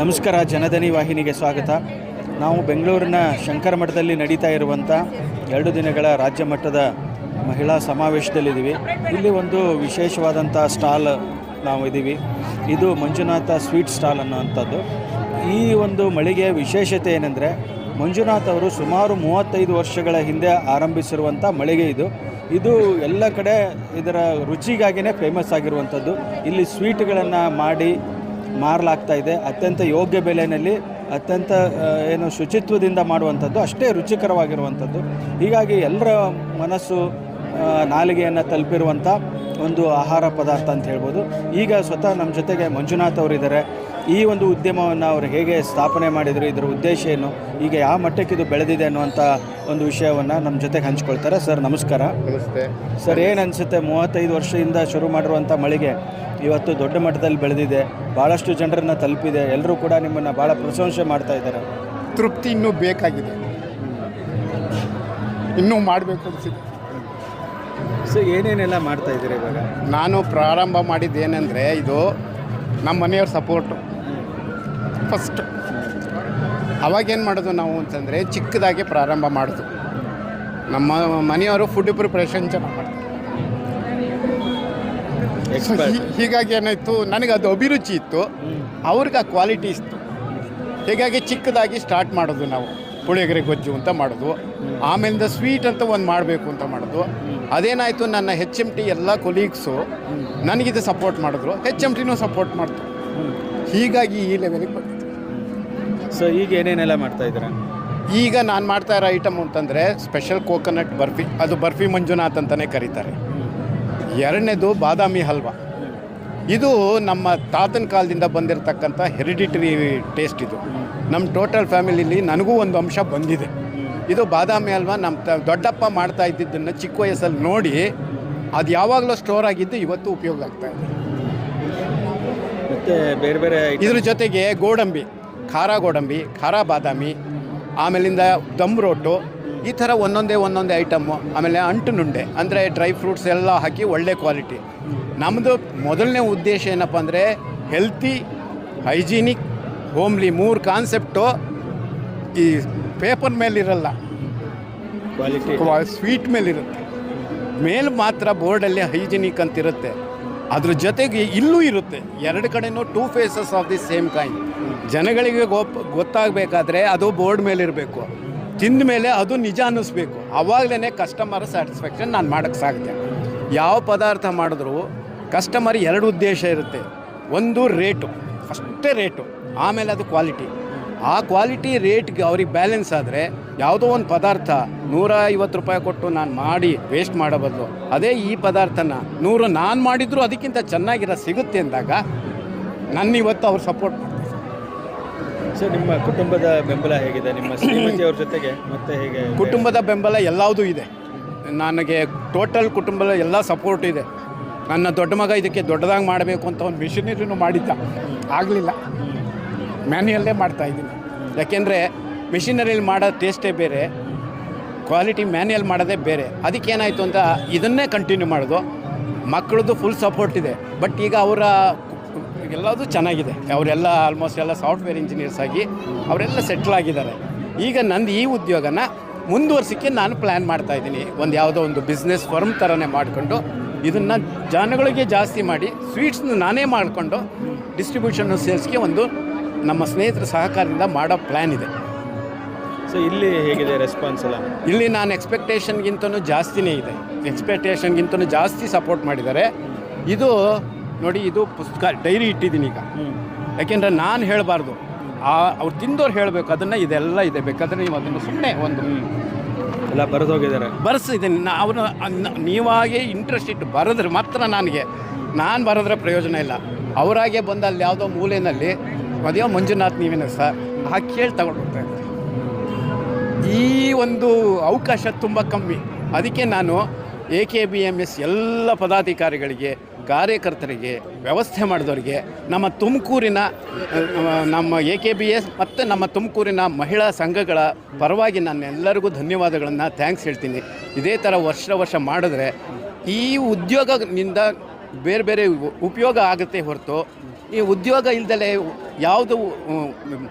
ನಮಸ್ಕಾರ, ಜನಧನಿ ವಾಹಿನಿಗೆ ಸ್ವಾಗತ. ನಾವು ಬೆಂಗಳೂರಿನ ಶಂಕರ ಮಠದಲ್ಲಿ ನಡೀತಾ ಇರುವಂಥ ಎರಡು ದಿನಗಳ ರಾಜ್ಯ ಮಟ್ಟದ ಮಹಿಳಾ ಸಮಾವೇಶದಲ್ಲಿದ್ದೀವಿ. ಇಲ್ಲಿ ಒಂದು ವಿಶೇಷವಾದಂಥ ಸ್ಟಾಲ್ ನಾವು ಇದ್ದೀವಿ ಇದು ಮಂಜುನಾಥ ಸ್ವೀಟ್ ಸ್ಟಾಲ್ ಅನ್ನೋವಂಥದ್ದು. ಈ ಒಂದು ಮಳಿಗೆಯ ವಿಶೇಷತೆ ಏನೆಂದರೆ, ಮಂಜುನಾಥ್ ಅವರು ಸುಮಾರು ಮೂವತ್ತೈದು ವರ್ಷಗಳ ಹಿಂದೆ ಆರಂಭಿಸಿರುವಂಥ ಮಳಿಗೆ ಇದು. ಇದು ಎಲ್ಲ ಕಡೆ ಇದರ ರುಚಿಗಾಗಿಯೇ ಫೇಮಸ್ ಆಗಿರುವಂಥದ್ದು. ಇಲ್ಲಿ ಸ್ವೀಟ್ಗಳನ್ನು ಮಾಡಿ ಮಾರಲಾಗ್ತಾ ಇದೆ. ಅತ್ಯಂತ ಯೋಗ್ಯ ಬೆಲೆಯಲ್ಲಿ, ಅತ್ಯಂತ ಏನು ಶುಚಿತ್ವದಿಂದ ಮಾಡುವಂಥದ್ದು ಅಷ್ಟೇ ರುಚಿಕರವಾಗಿರುವಂಥದ್ದು. ಹೀಗಾಗಿ ಎಲ್ಲರ ಮನಸ್ಸು ನಾಲಿಗೆಯನ್ನು ತಲುಪಿರುವಂಥ ಒಂದು ಆಹಾರ ಪದಾರ್ಥ ಅಂತ ಹೇಳ್ಬೋದು. ಈಗ ಸ್ವತಃ ನಮ್ಮ ಜೊತೆಗೆ ಮಂಜುನಾಥ್ ಅವರಿದ್ದಾರೆ. ಈ ಒಂದು ಉದ್ಯಮವನ್ನು ಅವರು ಹೇಗೆ ಸ್ಥಾಪನೆ ಮಾಡಿದರು, ಇದರ ಉದ್ದೇಶ ಏನು, ಈಗ ಯಾವ ಮಟ್ಟಕ್ಕೆ ಇದು ಬೆಳೆದಿದೆ ಅನ್ನುವಂಥ ಒಂದು ವಿಷಯವನ್ನು ನಮ್ಮ ಜೊತೆಗೆ ಹಂಚ್ಕೊಳ್ತಾರೆ. ಸರ್ ನಮಸ್ಕಾರ. ನಮಸ್ತೆ. ಸರ್ ಏನು ಅನಿಸುತ್ತೆ? ಮೂವತ್ತೈದು ವರ್ಷದಿಂದ ಶುರು ಮಾಡಿರುವಂಥ ಮಳಿಗೆ ಇವತ್ತು ದೊಡ್ಡ ಮಟ್ಟದಲ್ಲಿ ಬೆಳೆದಿದೆ. ಭಾಳಷ್ಟು ಜನರನ್ನ ತಲುಪಿದೆ. ಎಲ್ಲರೂ ಕೂಡ ನಿಮ್ಮನ್ನು ಭಾಳ ಪ್ರಶಂಸೆ ಮಾಡ್ತಾ ಇದ್ದಾರೆ. ತೃಪ್ತಿ ಇನ್ನೂ ಬೇಕಾಗಿದೆ. ಇನ್ನೂ ಮಾಡಬೇಕು ಅನಿಸಿದೆ ಸೊ ಏನೇನೆಲ್ಲ ಮಾಡ್ತಾ ಇದ್ದೀರಿ ಇವಾಗ? ನಾನು ಪ್ರಾರಂಭ ಮಾಡಿದ್ದೇನೆಂದರೆ ಇದು ನಮ್ಮ ಮನೆಯವ್ರ ಸಪೋರ್ಟು ಫಸ್ಟ್ ಅವಾಗೇನು ಮಾಡೋದು ನಾವು ಅಂತಂದರೆ ಚಿಕ್ಕದಾಗಿ ಪ್ರಾರಂಭ ಮಾಡೋದು. ನಮ್ಮ ಮನೆಯವರು ಫುಡ್ ಪ್ರಿಪ್ರೇಷನ್ ಚೆನ್ನಾಗಿ ಮಾಡ್ತಾರೆ. ಹೀಗಾಗಿ ಏನಾಯಿತು, ನನಗೆ ಅದು ಅಭಿರುಚಿ ಇತ್ತು. ಅವ್ರಿಗೆ ಆ ಕ್ವಾಲಿಟಿ ಇತ್ತು. ಹೀಗಾಗಿ ಚಿಕ್ಕದಾಗಿ ಸ್ಟಾರ್ಟ್ ಮಾಡೋದು ನಾವು. ಪುಳಿಯೋಗರೆ, ಗೊಜ್ಜು ಅಂತ ಮಾಡೋದು. ಆಮೇಲಿಂದ ಸ್ವೀಟ್ ಅಂತ ಒಂದು ಮಾಡಬೇಕು ಅಂತ ಮಾಡೋದು. ಅದೇನಾಯಿತು, ನನ್ನ ಹೆಚ್ ಎಂ ಟಿ ಎಲ್ಲ ಕೊಲೀಗ್ಸು ನನಗಿದು ಸಪೋರ್ಟ್ ಮಾಡಿದ್ರು. ಹೆಚ್ ಎಂ ಟಿನೂ ಸಪೋರ್ಟ್ ಮಾಡ್ತು. ಹೀಗಾಗಿ ಈ ಲೆವೆಲಿಗೆ ಬಂದಿತ್ತು ಸೊ ಈಗ ಏನೇನೆಲ್ಲ ಮಾಡ್ತಾ ಇದ್ದೀರಾ? ಈಗ ನಾನು ಮಾಡ್ತಾ ಇರೋ ಐಟಮ್ ಅಂತಂದರೆ ಸ್ಪೆಷಲ್ ಕೋಕೋನಟ್ ಬರ್ಫಿ ಅದು ಬರ್ಫಿ ಮಂಜುನಾಥ್ ಅಂತಲೇ ಕರೀತಾರೆ. ಎರಡನೇದು ಬಾದಾಮಿ ಹಲ್ವಾ. ಇದು ನಮ್ಮ ತಾತನ ಕಾಲದಿಂದ ಬಂದಿರತಕ್ಕಂಥ ಹೆರಿಡಿಟರಿ ಟೇಸ್ಟ್ ಇದು. ನಮ್ಮ ಟೋಟಲ್ ಫ್ಯಾಮಿಲಿಲಿ ನನಗೂ ಒಂದು ಅಂಶ ಬಂದಿದೆ. ಇದು ಬಾದಾಮಿ ಹಲ್ವಾ ನಮ್ಮ ತ ದೊಡ್ಡಪ್ಪ ಮಾಡ್ತಾ ಇದ್ದಿದ್ದನ್ನು ಚಿಕ್ಕ ವಯಸ್ಸಲ್ಲಿ ನೋಡಿ ಅದು ಯಾವಾಗಲೂ ಸ್ಟೋರ್ ಆಗಿದ್ದು ಇವತ್ತು ಉಪಯೋಗ ಆಗ್ತಾ ಇದೆ. ಮತ್ತು ಬೇರೆ ಬೇರೆ ಇದ್ರ ಜೊತೆಗೆ ಗೋಡಂಬಿ. ಖಾರ ಗೋಡಂಬಿ ಖಾರ ಬಾದಾಮಿ ಆಮೇಲಿಂದ ದಮ್ ರೋಟು ಈ ಥರ ಒಂದೊಂದೇ ಒಂದೊಂದೇ ಐಟಮ್ಮು ಆಮೇಲೆ ಅಂಟು ನುಂಡೆ ಅಂದರೆ ಡ್ರೈ ಫ್ರೂಟ್ಸ್ ಎಲ್ಲ ಹಾಕಿ ಒಳ್ಳೆ ಕ್ವಾಲಿಟಿ. ನಮ್ಮದು ಮೊದಲನೇ ಉದ್ದೇಶ ಏನಪ್ಪ ಅಂದರೆ ಹೆಲ್ತಿ ಹೈಜೀನಿಕ್ ಹೋಮ್ಲಿ ಮೂರು ಕಾನ್ಸೆಪ್ಟು ಈ ಪೇಪರ್ ಮೇಲಿರಲ್ಲ. ಕ್ವಾಲಿಟಿ. ಸ್ವೀಟ್ ಮೇಲಿರುತ್ತೆ. ಮೇಲೆ ಮಾತ್ರ ಬೋರ್ಡಲ್ಲಿ ಹೈಜಿನಿಕ್ ಅಂತ ಇರುತ್ತೆ ಅದ್ರ ಜೊತೆಗೆ ಇಲ್ಲೂ ಇರುತ್ತೆ. ಎರಡು ಕಡೆನೂ two faces of the same kind ಜನಗಳಿಗೆ ಗೊಪ್, ಗೊತ್ತಾಗಬೇಕಾದ್ರೆ ಅದು ಬೋರ್ಡ್ ಮೇಲಿರಬೇಕು. ತಿಂದ ಮೇಲೆ ಅದು ನಿಜ ಅನ್ನಿಸ್ಬೇಕು. ಆವಾಗಲೇ ಕಸ್ಟಮರ್ ಸ್ಯಾಟಿಸ್ಫ್ಯಾಕ್ಷನ್ ನಾನು ಮಾಡೋಕ್ಕೆ ಸಾಧ್ಯ. ಯಾವ ಪದಾರ್ಥ ಮಾಡಿದ್ರೂ ಕಸ್ಟಮರ್ ಎರಡು ಉದ್ದೇಶ ಇರುತ್ತೆ. ಒಂದು ರೇಟು ಫಸ್ಟೇ ರೇಟು ಆಮೇಲೆ ಅದು ಕ್ವಾಲಿಟಿ ಆ ಕ್ವಾಲಿಟಿ ರೇಟ್ಗೆ ಅವ್ರಿಗೆ ಬ್ಯಾಲೆನ್ಸ್ ಆದರೆ ಯಾವುದೋ ಒಂದು ಪದಾರ್ಥ ನೂರ ಐವತ್ತು ರೂಪಾಯಿ ಕೊಟ್ಟು ನಾನು ಮಾಡಿ ವೇಸ್ಟ್ ಮಾಡೋ ಬದಲು ಅದೇ ಈ ಪದಾರ್ಥನ ನೂರು ನಾನು ಮಾಡಿದ್ರು ಅದಕ್ಕಿಂತ ಚೆನ್ನಾಗಿರೋ ಸಿಗುತ್ತೆ ಅಂದಾಗ ನನ್ನ ಇವತ್ತು ಅವ್ರು ಸಪೋರ್ಟ್ ಮಾಡ್ತಾರೆ. ಸೊ ನಿಮ್ಮ ಕುಟುಂಬದ ಬೆಂಬಲ ಹೇಗಿದೆ? ನಿಮ್ಮ ಶ್ರೀಮತಿಯವ್ರ ಜೊತೆಗೆ ಮತ್ತೆ ಹೇಗೆ ಕುಟುಂಬದ ಬೆಂಬಲ ಎಲ್ಲವುದೂ ಇದೆ. ನನಗೆ ಟೋಟಲ್ ಕುಟುಂಬದ ಎಲ್ಲ ಸಪೋರ್ಟ್ ಇದೆ. ನನ್ನ ದೊಡ್ಡ ಮಗ ಇದಕ್ಕೆ ದೊಡ್ಡದಾಗಿ ಮಾಡಬೇಕು ಅಂತ ಒಂದು ಮಿಷನರಿನೂ ಮಾಡಿದ್ದ. ಆಗಲಿಲ್ಲ. ಮ್ಯಾನ್ಯಲ್ಲೇ ಮಾಡ್ತಾ ಇದ್ದೀನಿ. ಯಾಕೆಂದರೆ ಮಿಷಿನರಿಲಿ ಮಾಡೋ ಟೇಸ್ಟೇ ಬೇರೆ, ಕ್ವಾಲಿಟಿ ಮ್ಯಾನ್ಯಲ್ ಮಾಡೋದೇ ಬೇರೆ. ಅದಕ್ಕೇನಾಯಿತು ಅಂತ ಇದನ್ನೇ ಕಂಟಿನ್ಯೂ ಮಾಡೋದು. ಮಕ್ಕಳದ್ದು ಫುಲ್ ಸಪೋರ್ಟ್ ಇದೆ. ಬಟ್ ಈಗ ಅವರ ಎಲ್ಲದು ಚೆನ್ನಾಗಿದೆ. ಅವರೆಲ್ಲ ಆಲ್ಮೋಸ್ಟ್ ಎಲ್ಲ ಸಾಫ್ಟ್ವೇರ್ ಇಂಜಿನಿಯರ್ಸ್ ಆಗಿ ಅವರೆಲ್ಲ ಸೆಟ್ಲ್ ಆಗಿದ್ದಾರೆ. ಈಗ ನಂದು ಈ ಉದ್ಯೋಗನ ಮುಂದುವರ್ಸೋಕ್ಕೆ ನಾನು ಪ್ಲ್ಯಾನ್ ಮಾಡ್ತಾ ಇದ್ದೀನಿ. ಒಂದು ಯಾವುದೋ ಒಂದು ಬಿಸ್ನೆಸ್ ಫರ್ಮ್ ಥರನೇ ಮಾಡಿಕೊಂಡು ಇದನ್ನು ಜನಗಳಿಗೆ ಜಾಸ್ತಿ ಮಾಡಿ ಸ್ವೀಟ್ಸ್ನ ನಾನೇ ಮಾಡಿಕೊಂಡು ಡಿಸ್ಟ್ರಿಬ್ಯೂಷನ್ ಸೇಲ್ಸ್ಗೆ ಒಂದು ನಮ್ಮ ಸ್ನೇಹಿತರ ಸಹಕಾರದಿಂದ ಮಾಡೋ ಪ್ಲ್ಯಾನ್ ಇದೆ. ಸೊ ಇಲ್ಲಿ ಹೇಗಿದೆ ರೆಸ್ಪಾನ್ಸ್ ಎಲ್ಲ? ಇಲ್ಲಿ ನಾನು ಎಕ್ಸ್ಪೆಕ್ಟೇಷನ್ಗಿಂತನೂ ಜಾಸ್ತಿನೇ ಇದೆ. ಎಕ್ಸ್ಪೆಕ್ಟೇಷನ್ಗಿಂತನೂ ಜಾಸ್ತಿ ಸಪೋರ್ಟ್ ಮಾಡಿದ್ದಾರೆ. ಇದು ನೋಡಿ ಇದು ಪುಸ್ತಕ ಡೈರಿ ಇಟ್ಟಿದ್ದೀನಿ ಈಗ. ಯಾಕೆಂದರೆ ನಾನು ಹೇಳಬಾರ್ದು. ಆ ಅವ್ರು ತಿಂದವ್ರು ಹೇಳಬೇಕು ಅದನ್ನು ಇದೆಲ್ಲ ಇದೆ ಬೇಕಾದರೆ ನೀವು ಅದನ್ನು ಸುಮ್ಮನೆ ಒಂದು ಎಲ್ಲ ಬರೆದೋಗಿದ್ದಾರೆ. ಬರೆಸಿದ್ದೀನಿ ನಾ ಅವನು ನೀವಾಗೆ ಇಂಟ್ರೆಸ್ಟ್ ಇಟ್ಟು ಬರೆದ್ರೆ ಮಾತ್ರ ನನಗೆ. ನಾನು ಬರೆದ್ರೆ ಪ್ರಯೋಜನ ಇಲ್ಲ. ಅವರಾಗೆ ಬಂದು ಅಲ್ಲಿ ಯಾವುದೋ ಮೂಲೆಯಲ್ಲಿ ಮದುವೆ ಮಂಜುನಾಥ್ ನೀವಿನ ಸರ್ ಆ ಕೇಳಿ ತಗೊಂಡು ಹೋಗ್ತಾ ಈ ಒಂದು ಅವಕಾಶ ತುಂಬ ಕಮ್ಮಿ. ಅದಕ್ಕೆ ನಾನು A K B M S ಎಲ್ಲ ಪದಾಧಿಕಾರಿಗಳಿಗೆ, ಕಾರ್ಯಕರ್ತರಿಗೆ, ವ್ಯವಸ್ಥೆ ಮಾಡಿದವರಿಗೆ, ನಮ್ಮ ತುಮಕೂರಿನ ನಮ್ಮ ಎ ಕೆ ಬಿ ಎಸ್ ಮತ್ತು ನಮ್ಮ ತುಮಕೂರಿನ ಮಹಿಳಾ ಸಂಘಗಳ ಪರವಾಗಿ ನಾನು ಎಲ್ಲರಿಗೂ ಧನ್ಯವಾದಗಳನ್ನು, ಥ್ಯಾಂಕ್ಸ್ ಹೇಳ್ತೀನಿ. ಇದೇ ಥರ ವರ್ಷ ವರ್ಷ ಮಾಡಿದ್ರೆ ಈ ಉದ್ಯೋಗದಿಂದ ಬೇರೆ ಬೇರೆ ಉಪಯೋಗ ಆಗುತ್ತೆ ಹೊರತು ಈ ಉದ್ಯೋಗ ಇಲ್ದಲೆ ಯಾವುದು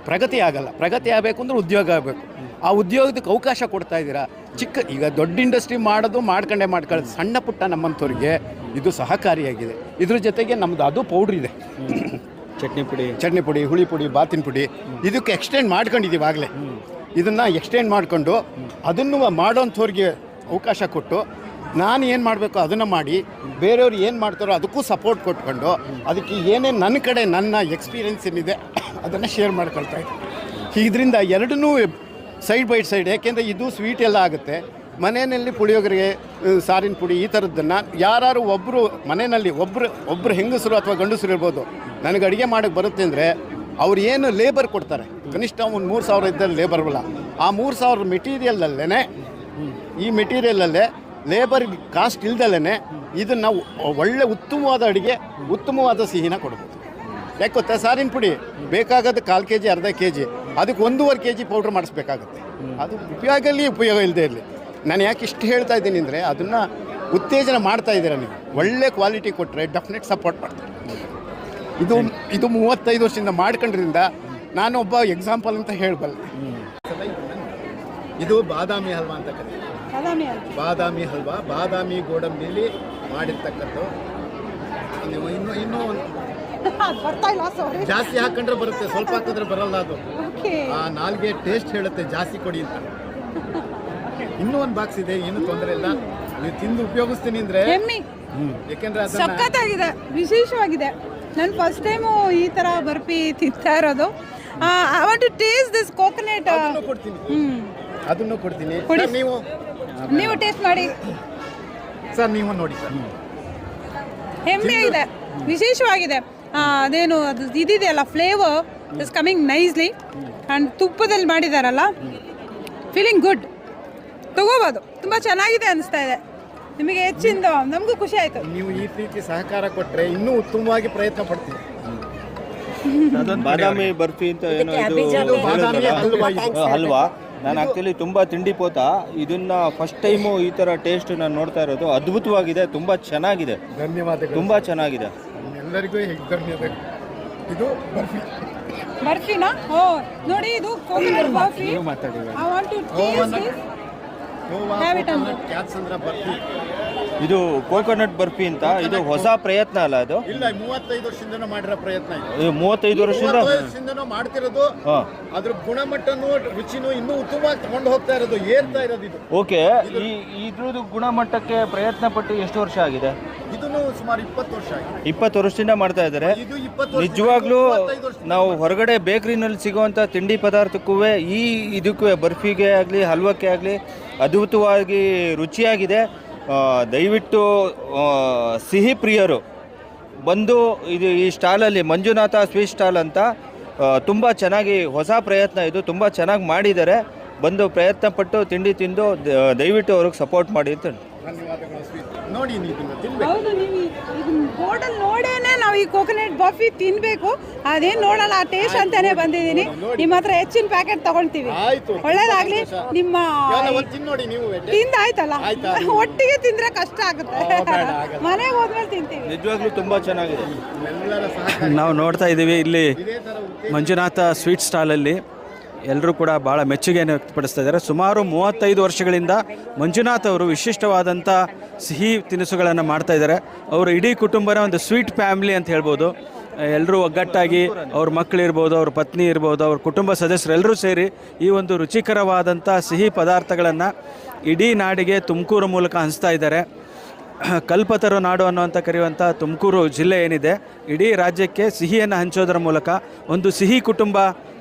ಪ್ರಗತಿ ಆಗಲ್ಲ. ಪ್ರಗತಿ ಆಗಬೇಕು ಅಂದ್ರೆ ಉದ್ಯೋಗ ಆಗಬೇಕು. ಆ ಉದ್ಯೋಗದಕ್ಕೆ ಅವಕಾಶ ಕೊಡ್ತಾ ಇದ್ದೀರಾ? ಚಿಕ್ಕ ಈಗ ದೊಡ್ಡ ಇಂಡಸ್ಟ್ರಿ ಮಾಡೋದು ಮಾಡ್ಕೊಂಡೇ ಮಾಡ್ಕೊಳ್ಳೋದು ಸಣ್ಣ ಪುಟ್ಟ ನಮ್ಮಂಥವ್ರಿಗೆ ಇದು ಸಹಕಾರಿಯಾಗಿದೆ. ಇದ್ರ ಜೊತೆಗೆ ನಮ್ದು ಅದು ಪೌಡ್ರ್ ಇದೆ. ಚಟ್ನಿ ಪುಡಿ. ಚಟ್ನಿ ಪುಡಿ ಹುಳಿ ಪುಡಿ ಬಾತಿನ ಪುಡಿ ಇದಕ್ಕೆ ಎಕ್ಸ್ಟೆಂಡ್ ಮಾಡ್ಕೊಂಡಿದ್ದೀವಿ ಆಗಲೇ. ಇದನ್ನು ಎಕ್ಸ್ಟೆಂಡ್ ಮಾಡಿಕೊಂಡು ಅದನ್ನು ಮಾಡೋಂಥವ್ರಿಗೆ ಅವಕಾಶ ಕೊಟ್ಟು ನಾನು ಏನು ಮಾಡಬೇಕು ಅದನ್ನು ಮಾಡಿ, ಬೇರೆಯವ್ರು ಏನು ಮಾಡ್ತಾರೋ ಅದಕ್ಕೂ ಸಪೋರ್ಟ್ ಕೊಟ್ಕೊಂಡು, ಅದಕ್ಕೆ ಏನೇನು ನನ್ನ ಕಡೆ ನನ್ನ ಎಕ್ಸ್ಪೀರಿಯೆನ್ಸ್ ಏನಿದೆ, ಅದನ್ನು ಶೇರ್ ಮಾಡ್ಕೊಳ್ತಾ ಇದ್ದೀನಿ. ಇದರಿಂದ ಎರಡನ್ನೂ ಸೈಡ್ ಬೈ ಸೈಡ್ ಯಾಕೆಂದರೆ ಇದು ಸ್ವೀಟ್ ಎಲ್ಲ ಆಗುತ್ತೆ. ಮನೆಯಲ್ಲಿ ಪುಳಿಯೋಗರಿಗೆ ಸಾರಿನ ಪುಡಿ ಈ ಥರದ್ದನ್ನು ಯಾರು ಒಬ್ಬರು ಮನೆಯಲ್ಲಿ ಒಬ್ಬರು ಒಬ್ಬರು ಹೆಂಗಸರು ಅಥವಾ ಗಂಡಸರು ಇರ್ಬೋದು, ನನಗೆ ಅಡುಗೆ ಮಾಡೋಕ್ಕೆ ಬರುತ್ತೆ ಅಂದರೆ ಅವ್ರು ಏನು ಲೇಬರ್ ಕೊಡ್ತಾರೆ. ಕನಿಷ್ಠ ಒಂದು ಮೂರು ಸಾವಿರ ಇದ್ದಲ್ಲಿ ಲೇಬರ್ ಆ ಮೂರು ಸಾವಿರ ಮೆಟೀರಿಯಲಲ್ಲೇ ಈ ಮೆಟೀರಿಯಲಲ್ಲೇ ಲೇಬರ್ ಕಾಸ್ಟ್ ಇಲ್ದಲೇ ಇದನ್ನು ಒಳ್ಳೆ ಉತ್ತಮವಾದ ಅಡುಗೆ, ಉತ್ತಮವಾದ ಸಿಹಿನ ಕೊಡ್ಬೋದು. ಯಾಕೆ ಗೊತ್ತಾ? ಸಾರಿನ ಪುಡಿ ಬೇಕಾಗದ ಕಾಲು ಕೆ ಜಿ ಅರ್ಧ ಕೆ ಜಿ ಅದಕ್ಕೆ ಒಂದೂವರೆ ಕೆ ಜಿ ಪೌಡ್ರ್ ಮಾಡಿಸ್ಬೇಕಾಗುತ್ತೆ. ಅದು ಉಪಯೋಗಲ್ಲಿ ಉಪಯೋಗ ಇಲ್ಲದೆ ಇರಲಿ. ನಾನು ಯಾಕೆ ಇಷ್ಟು ಹೇಳ್ತಾ ಇದ್ದೀನಿ ಅಂದರೆ, ಅದನ್ನು ಉತ್ತೇಜನ ಮಾಡ್ತಾ ಇದ್ದೀರಾ ನೀವು? ಒಳ್ಳೆ ಕ್ವಾಲಿಟಿ ಕೊಟ್ಟರೆ ಡೆಫಿನೆಟ್ ಸಪೋರ್ಟ್ ಮಾಡ್ತಾರೆ. ಇದು ಇದು ಮೂವತ್ತೈದು ವರ್ಷದಿಂದ ಮಾಡ್ಕೊಂಡ್ರಿಂದ ನಾನು ಒಬ್ಬ ಎಕ್ಸಾಂಪಲ್ ಅಂತ ಹೇಳಬಲ್ಲೆ. ಇದು ಬಾದಾಮಿ ಹಲ್ವಾ ಅಂತ ಕರೀತಾರೆ. ಬಾದಾಮಿ ಹಲ್ವಾ. ಬಾದಾಮಿ ಗೋಡಂಬಿಲಿ ಮಾಡಿರ್ತಕ್ಕಂಥ ನೀವು ಇನ್ನೂ ಇನ್ನೂ ಜಾಸ್ತಿ ಹಾಕೊಂಡ್ರೆ ಬರುತ್ತೆ ಸ್ವಲ್ಪ ಹಾಕಿದ್ರೆ ಬರಲ್ಲ ಅದು. ಆ ನಾಲ್ಗೆ ಟೇಸ್ಟ್ ಹೇಳುತ್ತೆ ಜಾಸ್ತಿ ಕೊಡಿ ಅಂತ. ಇನ್ನೂ ಒಂದು ಬಾಕ್ಸ್ ಇದೆ ಏನು ತೊಂದರೆ ಇಲ್ಲ. ನೀವು ತಿಂದು ಉಪಯೋಗಿಸ್ತೀನಿ ಅಂದ್ರೆ ಯಾಕೆಂದ್ರೆ ಸಖತ್ತಾಗಿದೆ ವಿಶೇಷವಾಗಿದೆ. ನಾನು ಫಸ್ಟ್ ಟೈಮು ಈ ಥರ ಬರ್ಫಿ ತಿಂತಾ ಇರೋದು. I want to taste this coconut ಅದನ್ನು ಕೊಡ್ತೀನಿ. ಅದನ್ನು ಕೊಡ್ತೀನಿ. ಕೊಡಿ. ನೀವು ನೀವು ಟೇಸ್ಟ್ ಮಾಡಿ. ಸರ್ ನೀವು ನೋಡಿ. ಸರ್ ಹೆಮ್ಮೆ ಇದೆ ವಿಶೇಷವಾಗಿದೆ. ಅದೇನು ಅದು ಇದಿದೆಯಲ್ಲ flavour is coming nicely and ತುಪ್ಪದಲ್ಲಿ ಮಾಡಿದಾರಲ್ಲ? ಫೀಲಿಂಗ್ ಗುಡ್ ತಗೋಬೋದು. ತುಂಬ ಚೆನ್ನಾಗಿದೆ ಅನಿಸ್ತಾ ಇದೆ. ನಿಮಗೆ ಹೆಚ್ಚಿಂದ ನಮಗೂ ಖುಷಿ ಆಯಿತು. ನೀವು ಈ ರೀತಿ ಸಹಕಾರ ಕೊಟ್ಟರೆ ಇನ್ನೂ ಉತ್ತಮವಾಗಿ ಪ್ರಯತ್ನ ಪಡ್ತೀವಿ ಬಾದಾಮಿ ಬರ್ಫಿ ಅಂತ ಏನೋ ಇದು ಹಲ್ವಾ. ನಾನು ಆ್ಯಕ್ಚುಲಿ ತುಂಬ ತಿಂಡಿ ಪೋತ. ಇದನ್ನ ಫಸ್ಟ್ ಟೈಮು ಈ ಥರ ಟೇಸ್ಟ್ ನಾನು ನೋಡ್ತಾ ಇರೋದು. ಅದ್ಭುತವಾಗಿದೆ ತುಂಬ ಚೆನ್ನಾಗಿದೆ. ಧನ್ಯವಾದಗಳು. ತುಂಬ ಚೆನ್ನಾಗಿದೆ. ಎಲ್ಲರಿಗೂ ಧನ್ಯವಾದಗಳು. ಇದು ಬರ್ಫಿ. ಬರ್ಫಿನಾ? ಓ ನೋಡಿ ಇದು ಕೋಕೋನಟ್ ಬರ್ಫಿ. ಮಾತಾಡಿ I want to taste this it on barfi. ಇದು ಕೋಕೋನಟ್ ಬರ್ಫಿ ಅಂತ. ಇದು ಹೊಸ ಪ್ರಯತ್ನ ಅಲ್ಲ ಅದು? ಇಲ್ಲ ಮೂವತ್ತೈದು ವರ್ಷದಿಂದ ಮಾಡಿರೋ ಪ್ರಯತ್ನ ಇದು ಮೂವತ್ತೈದು ವರ್ಷದಿಂದ? ಮಾಡ್ತಿರೋದು ಅದ್ರ ಗುಣಮಟ್ಟನು ರುಚಿನೂ ಇನ್ನೂ ಉತ್ತಮವಾಗಿ ತಗೊಂಡು ಹೋಗ್ತಾ ಇರೋದು ಏರ್ತಾ ಇರೋದು ಇದು. ಓಕೆ ಈ ಇದ್ರದ್ದು ಗುಣಮಟ್ಟಕ್ಕೆ ಪ್ರಯತ್ನ ಪಟ್ಟು ಎಷ್ಟು ವರ್ಷ ಆಗಿದೆ? ಇದನ್ನು ಸುಮಾರು ಇಪ್ಪತ್ತು ವರ್ಷ ಆಗಿದೆ. ಇಪ್ಪತ್ತು ವರ್ಷದಿಂದ ಮಾಡ್ತಾ ಇದ್ದಾರೆ. ನಿಜವಾಗ್ಲೂ ನಾವು ಹೊರಗಡೆ ಬೇಕರಿನಲ್ಲಿ ಸಿಗುವಂಥ ತಿಂಡಿ ಪದಾರ್ಥಕ್ಕೂ ಈ ಇದಕ್ಕೂ ಬರ್ಫಿಗೆ ಆಗಲಿ ಹಲ್ವಕ್ಕೆ ಆಗಲಿ ಅದ್ಭುತವಾಗಿ ರುಚಿಯಾಗಿದೆ. ದಯವಿಟ್ಟು ಸಿಹಿ ಪ್ರಿಯರು ಬಂದು ಇದು ಈ ಸ್ಟಾಲಲ್ಲಿ ಮಂಜುನಾಥ ಸ್ವೀಟ್ ಸ್ಟಾಲ್ ಅಂತ ತುಂಬ ಚೆನ್ನಾಗಿ ಹೊಸ ಪ್ರಯತ್ನ ಇದು ತುಂಬ ಚೆನ್ನಾಗಿ ಮಾಡಿದ್ದಾರೆ. ಬಂದು ಪ್ರಯತ್ನ ಪಟ್ಟು ತಿಂಡಿ ತಿಂದು ದಯವಿಟ್ಟು ಅವ್ರಿಗೆ ಸಪೋರ್ಟ್ ಮಾಡಿ ಅಂತ ಕೋಕೋನಟ್ ಬಾಫಿ ತಿನ್ಬೇಕು. ಅದೇನು ನೋಡಲ್ಲ ಆ ಟೇಸ್ಟ್ ಅಂತಾನೆ ಬಂದಿದ್ದೀನಿ. ನಿಮ್ಮ ಹತ್ರ ಹೆಚ್ಚಿನ ಪ್ಯಾಕೆಟ್ ತಗೊಳ್ತೀವಿ. ಆಯ್ತು. ಒಳ್ಳೇದಾಗ್ಲಿ. ನಿಮ್ಮ. ತಿಂದಾಯ್ತಲ್ಲ ಒಟ್ಟಿಗೆ ತಿಂದ್ರೆ ಕಷ್ಟ ಆಗುತ್ತೆ. ಮನೆಗೆ ಹೋದ್ಮೇಲೆ ತಿಂತೀವಿ. ನಿಜವಾಗ್ಲೂ ತುಂಬಾ ಚೆನ್ನಾಗಿದೆ. ಎಲ್ಲರ ಸಹಕಾರ ನಾವು ನೋಡ್ತಾ ಇದ್ದೀವಿ ಇಲ್ಲಿ ಮಂಜುನಾಥ ಸ್ವೀಟ್ ಸ್ಟಾಲಲ್ಲಿ ಎಲ್ಲರೂ ಕೂಡ ಭಾಳ ಮೆಚ್ಚುಗೆಯನ್ನು ವ್ಯಕ್ತಪಡಿಸ್ತಾ ಇದ್ದಾರೆ. ಸುಮಾರು ಮೂವತ್ತೈದು ವರ್ಷಗಳಿಂದ ಮಂಜುನಾಥ್ ಅವರು ವಿಶಿಷ್ಟವಾದಂಥ ಸಿಹಿ ತಿನಿಸುಗಳನ್ನು ಮಾಡ್ತಾ ಇದ್ದಾರೆ. ಅವರು ಇಡೀ ಕುಟುಂಬನ ಒಂದು ಸ್ವೀಟ್ ಫ್ಯಾಮಿಲಿ ಅಂತ ಹೇಳ್ಬೋದು. ಎಲ್ಲರೂ ಒಗ್ಗಟ್ಟಾಗಿ ಅವ್ರ ಮಕ್ಕಳಿರ್ಬೋದು ಅವ್ರ ಪತ್ನಿ ಇರ್ಬೋದು, ಅವ್ರ ಕುಟುಂಬ ಸದಸ್ಯರೆಲ್ಲರೂ ಸೇರಿ ಈ ಒಂದು ರುಚಿಕರವಾದಂಥ ಸಿಹಿ ಪದಾರ್ಥಗಳನ್ನು ಇಡೀ ನಾಡಿಗೆ ತುಮಕೂರು ಮೂಲಕ ಹಂಚ್ತಾ ಇದ್ದಾರೆ. ಕಲ್ಪತರು ನಾಡು ಅನ್ನುವಂಥ ಕರೆಯುವಂಥ ತುಮಕೂರು ಜಿಲ್ಲೆ ಏನಿದೆ, ಇಡೀ ರಾಜ್ಯಕ್ಕೆ ಸಿಹಿಯನ್ನು ಹಂಚೋದರ ಮೂಲಕ ಒಂದು ಸಿಹಿ ಕುಟುಂಬ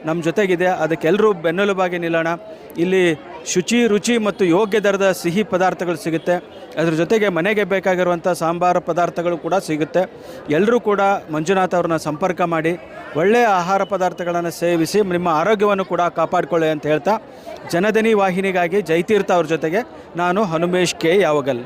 ನಮ್ಮ ಜೊತೆಗಿದೆ. ಅದಕ್ಕೆಲ್ಲರೂ ಬೆನ್ನೆಲುಬಾಗಿ ನಿಲ್ಲೋಣ. ಇಲ್ಲಿ ಶುಚಿ, ರುಚಿ ಮತ್ತು ಯೋಗ್ಯ ದರದ ಸಿಹಿ ಪದಾರ್ಥಗಳು ಸಿಗುತ್ತೆ. ಅದರ ಜೊತೆಗೆ ಮನೆಗೆ ಬೇಕಾಗಿರುವಂಥ ಸಾಂಬಾರು ಪದಾರ್ಥಗಳು ಕೂಡ ಸಿಗುತ್ತೆ. ಎಲ್ಲರೂ ಕೂಡ ಮಂಜುನಾಥ್ ಅವ್ರನ್ನ ಸಂಪರ್ಕ ಮಾಡಿ ಒಳ್ಳೆಯ ಆಹಾರ ಪದಾರ್ಥಗಳನ್ನು ಸೇವಿಸಿ, ನಿಮ್ಮ ಆರೋಗ್ಯವನ್ನು ಕೂಡ ಕಾಪಾಡಿಕೊಳ್ಳಿ ಅಂತ ಹೇಳ್ತಾ, ಜನದನಿ ವಾಹಿನಿಗಾಗಿ ಜೈತೀರ್ಥ ಅವ್ರ ಜೊತೆಗೆ ನಾನು ಹನುಮೇಶ್ ಕೆ ಯಾವಗಲ್.